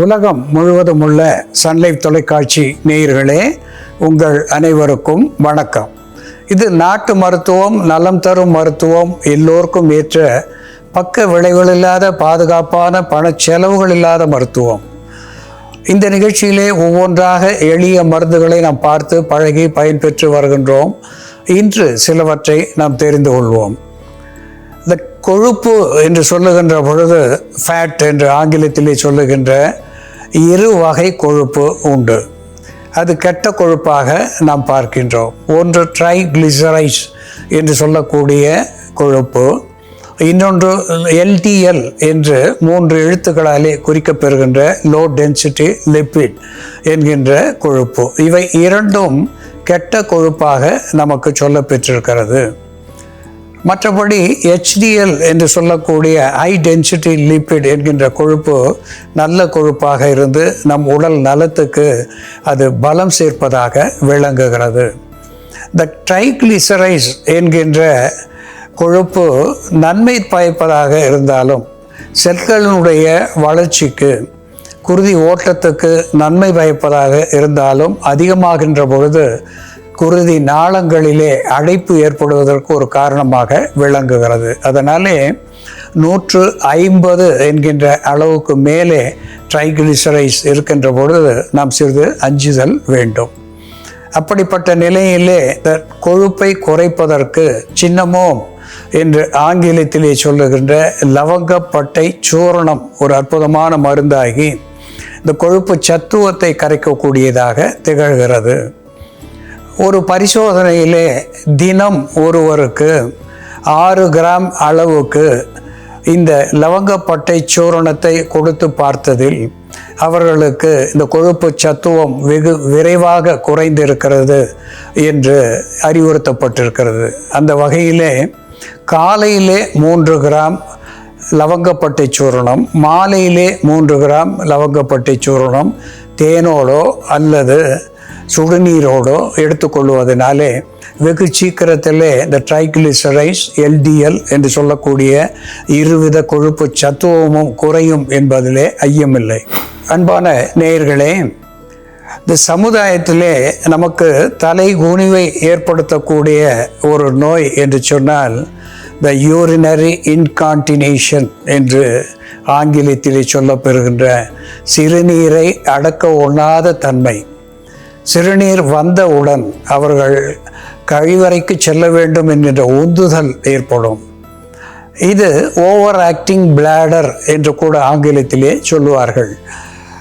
உலகம் முழுவதும் உள்ள சன்லைஃப் தொலைக்காட்சி நேயர்களே உங்கள் அனைவருக்கும் வணக்கம். இது நாட்டு மருத்துவம் நலம் தரும் மருத்துவம் எல்லோருக்கும் ஏற்ற பக்க விளைவுகள் இல்லாத பாதுகாப்பான பண செலவுகள் இல்லாத மருத்துவம். இந்த நிகழ்ச்சியிலே ஒவ்வொன்றாக எளிய மருந்துகளை நாம் பார்த்து பழகி பயன்பெற்று வருகின்றோம். இன்று சிலவற்றை நாம் தெரிந்து கொள்வோம். கொழுப்பு என்று சொல்லுகின்ற பொழுது ஃபேட் என்று ஆங்கிலத்திலே சொல்லுகின்ற இரு வகை கொழுப்பு உண்டு. அது கெட்ட கொழுப்பாக நாம் பார்க்கின்றோம். ஒன்று ட்ரைக்ளிசரைஸ் என்று சொல்லக்கூடிய கொழுப்பு இன்னொன்று எல்டிஎல் என்று மூன்று எழுத்துக்களாலே குறிக்கப்பெறுகின்ற லோ டென்சிட்டி லிப்பிட் என்கின்ற கொழுப்பு. இவை இரண்டும் கெட்ட கொழுப்பாக நமக்கு சொல்லப்பெற்றிருக்கிறது. மற்றபடி ஹெச்டிஎல் என்று சொல்லக்கூடிய ஹை டென்சிட்டி லிப்பிட் என்கின்ற கொழுப்பு நல்ல கொழுப்பாக இருந்து நம் உடல் நலத்துக்கு அது பலம் சேர்ப்பதாக விளங்குகிறது. த ட்ரைக்ளிசரைஸ் என்கின்ற கொழுப்பு நன்மை பயப்பதாக இருந்தாலும் செல்களினுடைய வளர்ச்சிக்கு குருதி ஓட்டத்துக்கு நன்மை பயப்பதாக இருந்தாலும் அதிகமாகின்ற பொழுது குருதி நாளங்களிலே அடைப்பு ஏற்படுவதற்கு ஒரு காரணமாக விளங்குகிறது. அதனாலே நூற்று ஐம்பது என்கின்ற அளவுக்கு மேலே ட்ரைகிளிசரைஸ் இருக்கின்ற பொழுது நாம் சிறிது அஞ்சுதல் வேண்டும். அப்படிப்பட்ட நிலையிலே கொழுப்பை குறைப்பதற்கு சின்னமோம் என்று ஆங்கிலத்திலே சொல்லுகின்ற லவங்கப்பட்டை சூரணம் ஒரு அற்புதமான மருந்தாகி இந்த கொழுப்பு சத்துவத்தை கரைக்கக்கூடியதாக திகழ்கிறது. ஒரு பரிசோதனையிலே தினம் ஒருவருக்கு ஆறு கிராம் அளவுக்கு இந்த லவங்கப்பட்டை சூரணத்தை கொடுத்து பார்த்ததில் அவர்களுக்கு இந்த கொழுப்பு சத்துவம் வெகு விரைவாக குறைந்திருக்கிறது என்று அறிவுறுத்தப்பட்டிருக்கிறது. அந்த வகையிலே காலையிலே மூன்று கிராம் லவங்கப்பட்டை சூரணம் மாலையிலே மூன்று கிராம் லவங்கப்பட்டை சூரணம் தேனோடோ அல்லது சுடுநீரோடோ எடுத்துக்கொள்வதனாலே வெகு சீக்கிரத்திலே இந்த ட்ரைக்ளிசரைஸ் எல்டிஎல் என்று சொல்லக்கூடிய இருவித கொழுப்பு சத்துவமும் குறையும் என்பதிலே ஐயமில்லை. அன்பான நேயர்களே இந்த சமுதாயத்திலே நமக்கு தலை குனிவை ஏற்படுத்தக்கூடிய ஒரு நோய் என்று சொன்னால் த யூரினரி இன்கான்டினேஷன் என்று ஆங்கிலத்திலே சொல்லப்பெறுகின்ற சிறுநீரை அடக்க ஒண்ணாத தன்மை. சிறுநீர் வந்தவுடன் அவர்கள் கழிவறைக்கு செல்ல வேண்டும் என்கின்ற உந்துதல் ஏற்படும். இது ஓவர் ஆக்டிங் பிளாடர் என்று கூட ஆங்கிலத்திலே சொல்லுவார்கள்.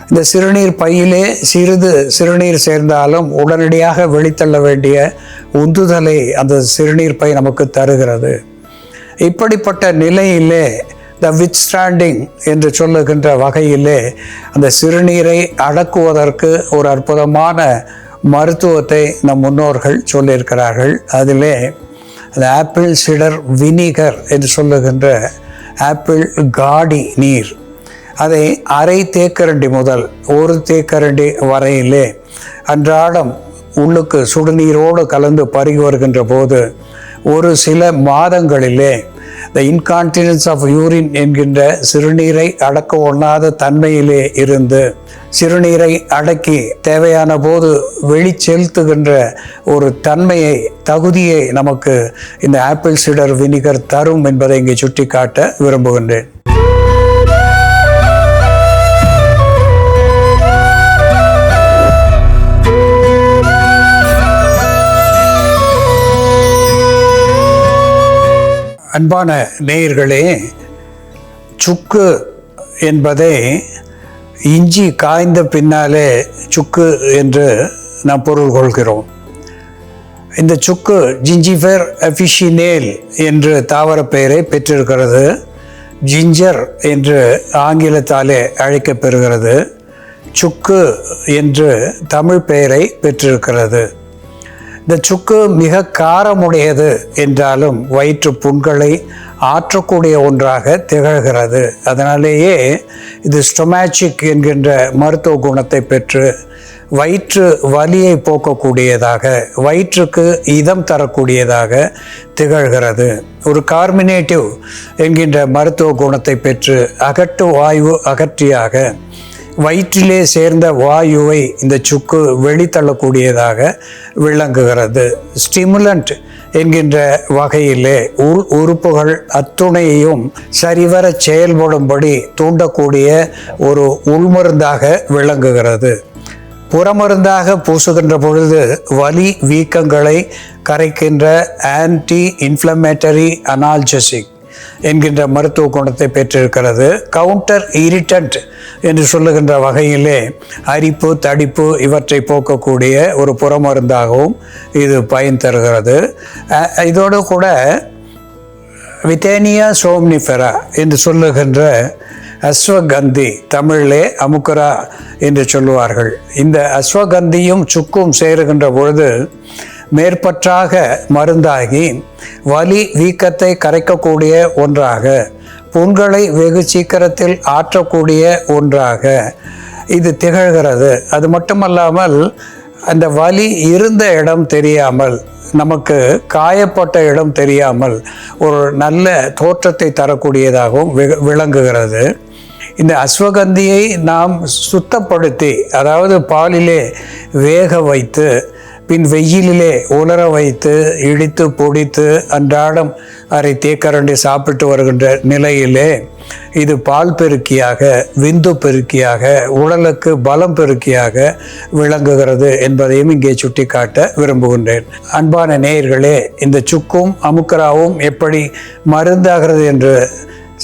இந்த சிறுநீர் பையிலே சிறிது சிறுநீர் சேர்ந்தாலும் உடனடியாக வெளித்தள்ள வேண்டிய உந்துதலை அந்த சிறுநீர் பை நமக்கு தருகிறது. இப்படிப்பட்ட நிலையிலே த வித்ஸ்டாண்டிங் என்று சொல்லுகின்ற வகையிலே அந்த சிறுநீரை அடக்குவதற்கு ஒரு அற்புதமான மருத்துவத்தை நம் முன்னோர்கள் சொல்லியிருக்கிறார்கள். அதிலே அந்த ஆப்பிள் சிடர் வினிகர் என்று சொல்லுகின்ற ஆப்பிள் காடி நீர் அதை அரை தேக்கரண்டி முதல் ஒரு தேக்கரண்டி வரையிலே அன்றாடம் உள்ளுக்கு சுடுநீரோடு கலந்து பருகி வருகின்ற போது ஒரு சில மாதங்களிலே த இன்கான்டினன்ஸ் ஆஃப் யூரின் என்கின்ற சிறுநீரை அடக்க ஒண்ணாத தன்மையிலே இருந்து சிறுநீரை அடக்கி தேவையான போது வெளி செலுத்துகின்ற ஒரு தன்மையை தகுதியை நமக்கு இந்த ஆப்பிள் சிடர் வினிகர் தரும் என்பதை இங்கே சுட்டிக்காட்ட விரும்புகின்றேன். அன்பான நேயர்களே சுக்கு என்பதை இஞ்சி காய்ந்த பின்னாலே சுக்கு என்று நாம் பொருள் கொள்கிறோம். இந்த சுக்கு ஜிஞ்சிஃபர் அஃபிஷினேல் என்று தாவர பெயரை பெற்றிருக்கிறது. ஜிஞ்சர் என்று ஆங்கிலத்தாலே அழைக்கப்பெறுகிறது சுக்கு என்று தமிழ் பெயரை பெற்றிருக்கிறது. இந்த சுக்கு மிக காரமுடையது என்றாலும் வயிற்று புண்களை ஆற்றக்கூடிய ஒன்றாக திகழ்கிறது. அதனாலேயே இது ஸ்டொமாச்சிக் என்கின்ற மருத்துவ குணத்தை பெற்று வயிற்று வலியை போக்கக்கூடியதாக வயிற்றுக்கு இதம் தரக்கூடியதாக திகழ்கிறது. ஒரு கார்மினேட்டிவ் என்கின்ற மருத்துவ குணத்தை பெற்று அகட்டு வாயு அகற்றியாக வயிற்றிலே சேர்ந்த வாயுவை இந்த சுக்கு வெளித்தள்ளக்கூடியதாக விளங்குகிறது. ஸ்டிமுலண்ட் என்கின்ற வகையிலே உள் உறுப்புகள் அத்துணையையும் சரிவர செயல்படும்படி தூண்டக்கூடிய ஒரு உள்மருந்தாக விளங்குகிறது. புறமருந்தாக பூசுகின்ற பொழுது வலி வீக்கங்களை கரைக்கின்ற ஆன்டி இன்ஃப்ளமேட்டரி அனால்ஜெசிக் என்கின்ற மருத்துவ குணத்தை பெற்றிருக்கிறது. கவுண்டர் இரிட்டன்ட் என்று சொல்லுகின்ற வகையிலே அரிப்பு தடிப்பு இவற்றை போக்கக்கூடிய ஒரு புறமருந்தாகவும் இது பயன் தருகிறது. இதோடு கூட வித்தேனியா சோம்னிஃபெரா என்று சொல்லுகின்ற அஸ்வகந்தி தமிழிலே அமுக்கரா என்று சொல்லுவார்கள். இந்த அஸ்வகந்தியும் சுக்கும் சேருகின்ற பொழுது மேற்பற்றாக மருந்தாகி வலி வீக்கத்தை கரைக்கக்கூடிய ஒன்றாக புண்களை வெகு சீக்கிரத்தில் ஆற்றக்கூடிய ஒன்றாக இது திகழ்கிறது. அது மட்டுமல்லாமல் அந்த வலி இருந்த இடம் தெரியாமல் நமக்கு காயப்பட்ட இடம் தெரியாமல் ஒரு நல்ல தோற்றத்தை தரக்கூடியதாகவும் வி- விளங்குகிறது. இந்த அஸ்வகந்தியை நாம் சுத்தப்படுத்தி அதாவது பாலிலே வேக வைத்து பின் வெயிலிலே உலர வைத்து இடித்து பொடித்து அன்றாடம் அரை தேக்கரண்டி சாப்பிட்டு வருகின்ற நிலையிலே இது பால் பெருக்கியாக விந்து பெருக்கியாக உடலுக்கு பலம் பெருக்கியாக விளங்குகிறது என்பதையும் இங்கே சுட்டிக்காட்ட விரும்புகின்றேன். அன்பான நேயர்களே இந்த சுக்கும் அமுக்கராவும் எப்படி மருந்தாகிறது என்று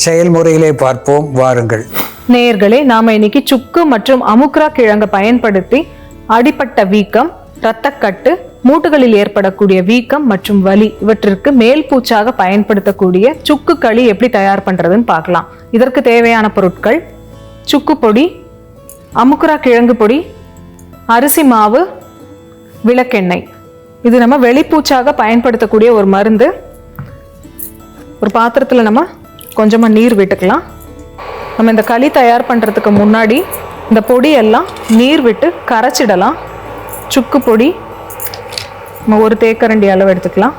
செயல்முறையிலே பார்ப்போம். வாருங்கள். நேயர்களே நாம இன்னைக்கு சுக்கு மற்றும் அமுக்ரா கிழங்க பயன்படுத்தி அடிப்பட்ட வீக்கம் இரத்தக்கட்டு மூட்டுகளில் ஏற்படக்கூடிய வீக்கம் மற்றும் வலி இவற்றிற்கு மேல் பூச்சாக பயன்படுத்தக்கூடிய சுக்கு களி எப்படி தயார் பண்ணுறதுன்னு பார்க்கலாம். இதற்கு தேவையான பொருட்கள் சுக்கு பொடி அமுக்குரா கிழங்கு பொடி அரிசி மாவு விளக்கெண்ணெய். இது நம்ம வெளிப்பூச்சாக பயன்படுத்தக்கூடிய ஒரு மருந்து. ஒரு பாத்திரத்தில் நம்ம கொஞ்சமாக நீர் விட்டுக்கலாம். நம்ம இந்த களி தயார் பண்ணுறதுக்கு முன்னாடி இந்த பொடியெல்லாம் நீர் விட்டு கரைச்சிடலாம். சுக்கு பொடி. நம்ம ஒரு தேக்கரண்டி அளவு எடுத்துக்கலாம்.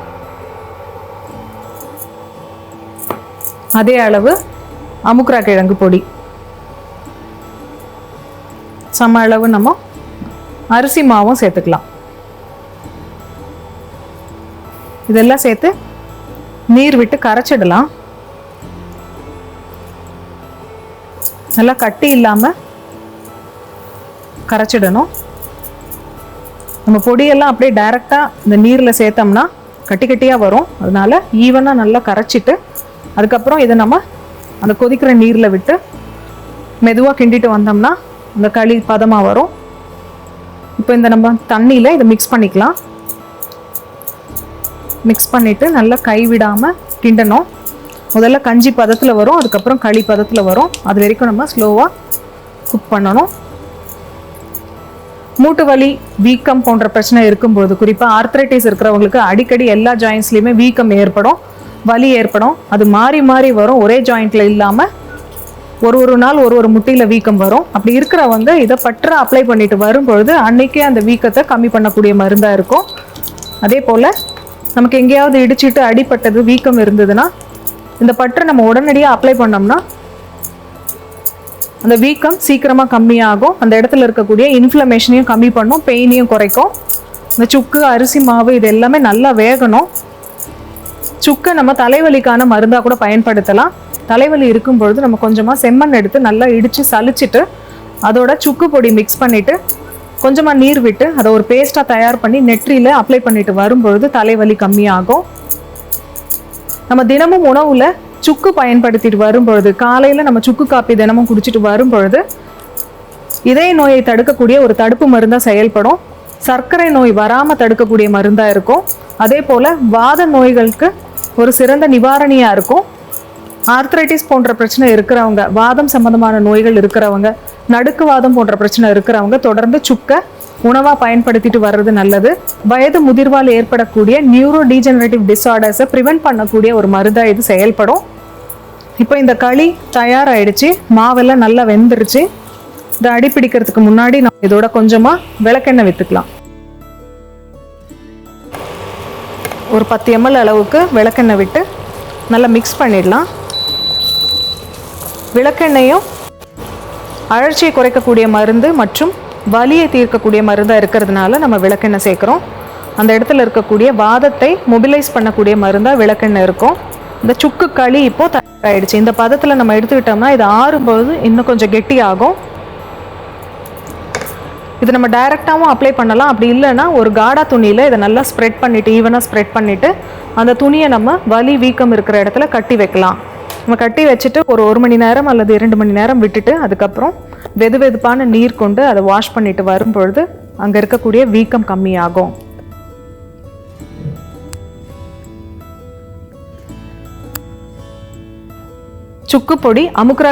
அதே அளவு அமுக்ரா கிழங்கு பொடி. சம அளவு நம்ம அரிசி மாவும் சேர்த்துக்கலாம். இதெல்லாம் சேர்த்து நீர் விட்டு கரைச்சிடலாம். நல்லா கட்டி இல்லாமல் கரைச்சிடணும். நம்ம பொடியெல்லாம் அப்படியே டைரெக்டாக இந்த நீரில் சேர்த்தோம்னா கட்டி கட்டியாக வரும். அதனால ஈவனாக நல்லா கரைச்சிட்டு அதுக்கப்புறம் இதை நம்ம அந்த கொதிக்கிற நீரில் விட்டு மெதுவாக கிண்டிட்டு வந்தோம்னா அந்த களி பதமாக வரும். இப்போ இந்த நம்ம தண்ணியில் இதை மிக்ஸ் பண்ணிக்கலாம். மிக்ஸ் பண்ணிவிட்டு நல்லா கை விடாமல் கிண்டணும். முதல்ல கஞ்சி பதத்தில் வரும் அதுக்கப்புறம் களி பதத்தில் வரும். அது வரைக்கும் நம்ம ஸ்லோவாக குக் பண்ணணும். மூட்டு வலி வீக்கம் போன்ற பிரச்சனை இருக்கும்போது குறிப்பாக ஆர்த்ரைட்டிஸ் இருக்கிறவங்களுக்கு அடிக்கடி எல்லா ஜாயின்ஸ்லையுமே வீக்கம் ஏற்படும் வலி ஏற்படும். அது மாறி மாறி வரும். ஒரே ஜாயிண்ட்ல இல்லாமல் ஒரு ஒரு நாள் ஒரு ஒரு முட்டியில் வீக்கம் வரும். அப்படி இருக்கிறவங்க இதை பற்ற அப்ளை பண்ணிட்டு வரும்பொழுது அன்னைக்கே அந்த வீக்கத்தை கம்மி பண்ணக்கூடிய மருந்தாக இருக்கும். அதே போல் நமக்கு எங்கேயாவது இடிச்சிட்டு அடிப்பட்டது வீக்கம் இருந்ததுன்னா இந்த பற்றை நம்ம உடனடியாக அப்ளை பண்ணோம்னா அந்த வீக்கம் சீக்கிரமாக கம்மியாகும். அந்த இடத்துல இருக்கக்கூடிய இன்ஃப்ளமேஷனையும் கம்மி பண்ணும். பெயினையும் குறைக்கும். இந்த சுக்கு அரிசி மாவு இது எல்லாமே நல்லா வேகணும். சுக்கை நம்ம தலைவலிக்கான மருந்தாக கூட பயன்படுத்தலாம். தலைவலி இருக்கும் பொழுது நம்ம கொஞ்சமாக செம்மண் எடுத்து நல்லா இடித்து சலிச்சிட்டு அதோட சுக்கு பொடி மிக்ஸ் பண்ணிவிட்டு கொஞ்சமாக நீர் விட்டு அதை ஒரு பேஸ்ட்டாக தயார் பண்ணி நெற்றியில் அப்ளை பண்ணிட்டு வரும்பொழுது தலைவலி கம்மியாகும். நம்ம தினமும் உணவில் சுக்கு பயன்படுத்திட்டு வரும்பொழுது காலையில நம்ம சுக்கு காப்பி தினமும் குடிச்சிட்டு வரும்பொழுது இதய நோயை தடுக்கக்கூடிய ஒரு தடுப்பு மருந்தா செயல்படும். சர்க்கரை நோய் வராம தடுக்கக்கூடிய மருந்தா இருக்கும். அதே போல வாத நோய்களுக்கு ஒரு சிறந்த நிவாரணியாக இருக்கும். ஆர்த்ரைட்டிஸ் போன்ற பிரச்சனை இருக்கிறவங்க வாதம் சம்பந்தமான நோய்கள் இருக்கிறவங்க நடுக்குவாதம் போன்ற பிரச்சனை இருக்கிறவங்க தொடர்ந்து சுக்க உணவாக பயன்படுத்திட்டு வர்றது நல்லது. வயது முதிர்வால் ஏற்படக்கூடிய நியூரோ டீஜெனரேட்டிவ் டிஸார்டர்ஸை ப்ரிவென்ட் பண்ணக்கூடிய ஒரு மருந்தாக இது செயல்படும். இப்போ இந்த களி தயாராகிடுச்சு மாவெல்லாம் நல்லா வெந்துருச்சு. இதை அடி பிடிக்கிறதுக்கு முன்னாடி நம்ம இதோட கொஞ்சமாக விளக்கெண்ணெய் வித்துக்கலாம். ஒரு பத்து எம்எல் அளவுக்கு விளக்கெண்ணெய் விட்டு நல்லா மிக்ஸ் பண்ணிடலாம். விளக்கெண்ணெயும் அழற்சியை குறைக்கக்கூடிய மருந்து மற்றும் வலியை தீர்க்கக்கூடிய மருந்தாக இருக்கிறதுனால நம்ம விளக்கெண்ணெய் சேர்க்குறோம். அந்த இடத்துல இருக்கக்கூடிய வாதத்தை மொபிலைஸ் பண்ணக்கூடிய மருந்தாக விளக்கெண்ணெய் இருக்கும். இந்த சுக்கு களி இப்போது தயாராகிடுச்சு இந்த பதத்தில் நம்ம எடுத்துக்கிட்டோம்னா இது ஆறும்போது இன்னும் கொஞ்சம் கெட்டியாகும். இது நம்ம டைரெக்டாகவும் அப்ளை பண்ணலாம். அப்படி இல்லைன்னா ஒரு காடா துணியில் இதை நல்லா ஸ்ப்ரெட் பண்ணிவிட்டு ஈவனாக ஸ்ப்ரெட் பண்ணிவிட்டு அந்த துணியை நம்ம வலி வீக்கம் இருக்கிற இடத்துல கட்டி வைக்கலாம். நம்ம கட்டி வச்சுட்டு ஒரு ஒரு மணி நேரம் அல்லது இரண்டு மணி நேரம் விட்டுட்டு அதுக்கப்புறம் வெது வெதுப்பான நீர் கொண்டு அதை வாஷ் பண்ணிட்டு வரும்பொழுது அங்கே இருக்கக்கூடிய வீக்கம் கம்மியாகும். சுக்கு பொடி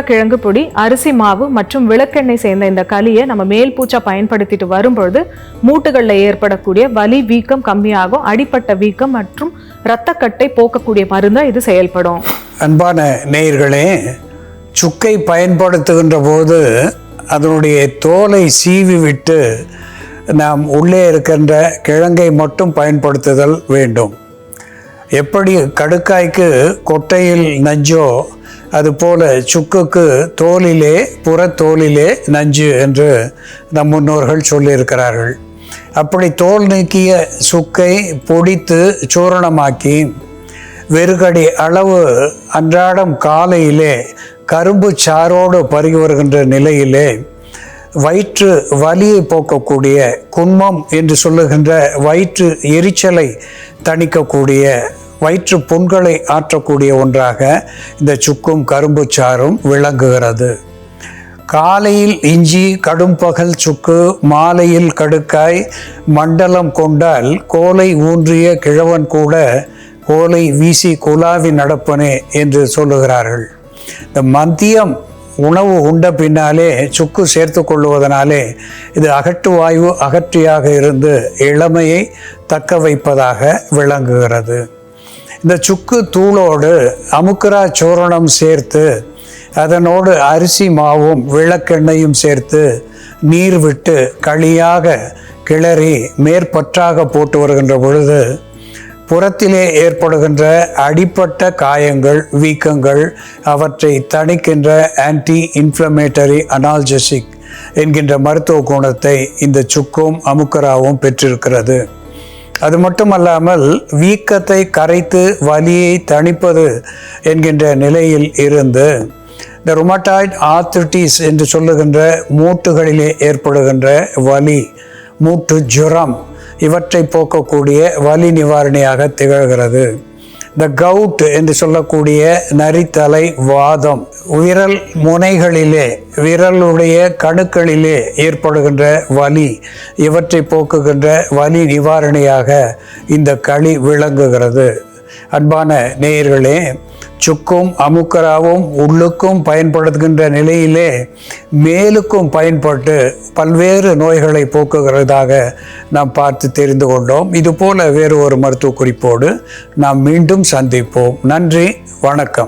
கிழங்கு பொடி அரிசி மாவு மற்றும் விளக்கெண்ணெய் சேர்ந்த இந்த களியை நம்ம மேல் பூச்சா பயன்படுத்திட்டு வரும்பொழுது மூட்டுகளில் ஏற்படக்கூடிய வலி வீக்கம் கம்மியாகும். அடிப்பட்ட வீக்கம் மற்றும் இரத்தக்கட்டை போக்கக்கூடிய மருந்தா இது செயல்படும். அன்பான நேயர்களே சுக்கை பயன்படுத்துகின்ற போது அதனுடைய தோலை சீவி விட்டு நாம் உள்ளே இருக்கின்ற கிழங்கை மட்டும் பயன்படுத்துதல் வேண்டும். எப்படி கடுக்காய்க்கு கொட்டையில் நஞ்சோ அதுபோல சுக்குக்கு தோலிலே புறத்தோலிலே நஞ்சு என்று நம் முன்னோர்கள் சொல்லியிருக்கிறார்கள். அப்படி தோல் நீக்கிய சுக்கை பொடித்து சூரணமாக்கி வெறுகடி அளவு அன்றாடம் காலையிலே கரும்பு சாரோடு பருகி வருகின்ற நிலையிலே வயிற்று வலியை போக்கக்கூடிய குன்மம் என்று சொல்லுகின்ற வயிற்று எரிச்சலை தணிக்கக்கூடிய வயிற்று புண்களை ஆற்றக்கூடிய ஒன்றாக இந்த சுக்கும் கரும்பு சாறும் விளங்குகிறது. காலையில் இஞ்சி கடும்பகல் சுக்கு மாலையில் கடுக்காய் மண்டலம் கொண்டால் கோலை ஊன்றிய கிழவன் கூட கோலை வீசி குலாவி நடப்பனே என்று சொல்லுகிறார்கள். இந்த மதியம் உணவு உண்ட பின்னாலே சுக்கு சேர்த்து கொள்வதனாலே இது அகட்டு வாயு அகற்றியாக இருந்து இளமையை தக்க வைப்பதாக விளங்குகிறது. இந்த சுக்கு தூளோடு அமுக்கரா சூரணம் சேர்த்து அதனோடு அரிசி மாவும் விளக்கெண்ணையும் சேர்த்து நீர் விட்டு களியாக கிளறி மேற்பற்றாக போட்டு வருகின்ற பொழுது புறத்திலே ஏற்படுகின்ற அடிப்பட்ட காயங்கள் வீக்கங்கள் அவற்றை தணிக்கின்ற ஆன்டி இன்ஃப்ளமேட்டரி அனால்ஜெசிக் என்கின்ற மருத்துவ குணத்தை இந்த சுக்கும் அமுக்கராவும் பெற்றிருக்கிறது. அது மட்டுமல்லாமல் வீக்கத்தை கரைத்து வலியை தணிப்பது என்கின்ற நிலையில் இருந்து இந்த ரொமட்டாய்ட் ஆர்த்திட்டிஸ் என்று சொல்லுகின்ற மூட்டுகளிலே ஏற்படுகின்ற வலி மூட்டு ஜுரம் இவற்றை போக்கக்கூடிய வலி நிவாரணியாக திகழ்கிறது. த கவுட் என்று சொல்லக்கூடிய நரித்தலை வாதம் விரல் முனைகளிலே விரலுடைய கணுக்களிலே ஏற்படுகின்ற வலி இவற்றை போக்குகின்ற வலி நிவாரணியாக இந்த களி விளங்குகிறது. அன்பான நேயர்களே சுக்கும் அமுக்கராவும் உள்ளுக்கும் பயன்படுத்துகின்ற நிலையிலே மேலுக்கும் பயன்பட்டு பல்வேறு நோய்களை போக்குகிறதாக நாம் பார்த்து தெரிந்து கொண்டோம். இதுபோல வேறு ஒரு மருத்துவ குறிப்போடு நாம் மீண்டும் சந்திப்போம். நன்றி வணக்கம்.